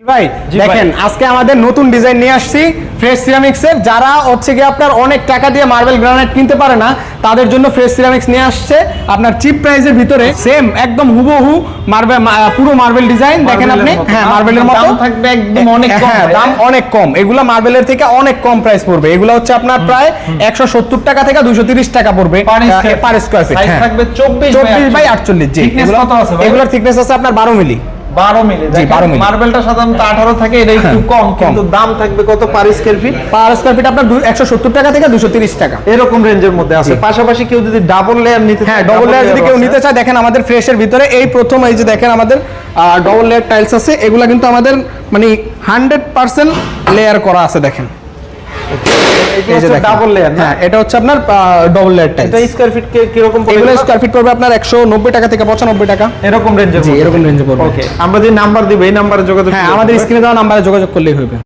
ভাই দেখেন আজকে আমাদের নতুন ডিজাইন নিয়ে আসছি ফ্রেশ সিরামিক্স এর। যারা হচ্ছে কি আপনার অনেক টাকা দিয়ে মার্বেল গ্রানাইট কিনতে পারে না তাদের জন্য ফ্রেশ সিরামিক্স নিয়ে আসছে। আপনার চিপ প্রাইসের ভিতরে সেম একদম হুবহু মার্বেল পুরো মার্বেল ডিজাইন দেখেন আপনি? হ্যাঁ মার্বেলের মতো। থাকবে একদম অনেক কম, হ্যাঁ দাম অনেক কম। এগুলো মার্বেলের থেকে অনেক কম প্রাইস পড়বে। এগুলো হচ্ছে আপনার প্রায় একশো সত্তর টাকা থেকে দুশো তিরিশ টাকা পড়বে পার স্কোয়ার ফিট থাকবে 24 চব্বিশ বাই আটচল্লিশ। জি। এগুলো-? এগুলোর থিকনেস আছে আপনার বারো মিলি 12 মিলি। 12 মিলি। মার্বেলটা সাধারণত 18 থাকে এটা একটু হ্যাঁ, কম কম। কিন্তু দাম থাকবে কত per square feet per square feet আপনার একশো সত্তর টাকা থেকে দুশো তিরিশ টাকা। এরকম রেঞ্জের মধ্যে আছে। পাশাপাশি কেউ যদি ডাবল লেয়ার নিতে হ্যাঁ ডবল লেয়ার যদি কেউ নিতে চায় দেখেন আমাদের ফ্রেশের ভিতরে এই প্রথম এই যে দেখেন আমাদের ডবল লেয়ার টাইলস আছে এগুলা কিন্তু আমাদের মানে হান্ড্রেড পার্সেন্ট লেয়ার করা আছে দেখেন। ডাবল লেয়ার না? হ্যাঁ এটা হচ্ছে আপনার ডবল লেয়ার টাইলস এটা স্কয়ার ফিট কি রকম পড়বে? এগুলো স্কোয়ার ফিট পড়বে আপনার একশো নব্বই টাকা থেকে পঁচানব্বই টাকা। এরকম জি এরকম রেঞ্জে পড়বে। ওকে আমরা যে নাম্বার দিব এই নাম্বারে যোগাযোগ হ্যাঁ আমাদের। স্ক্রিনে দেওয়া নাম্বারে যোগাযোগ করলেই হবে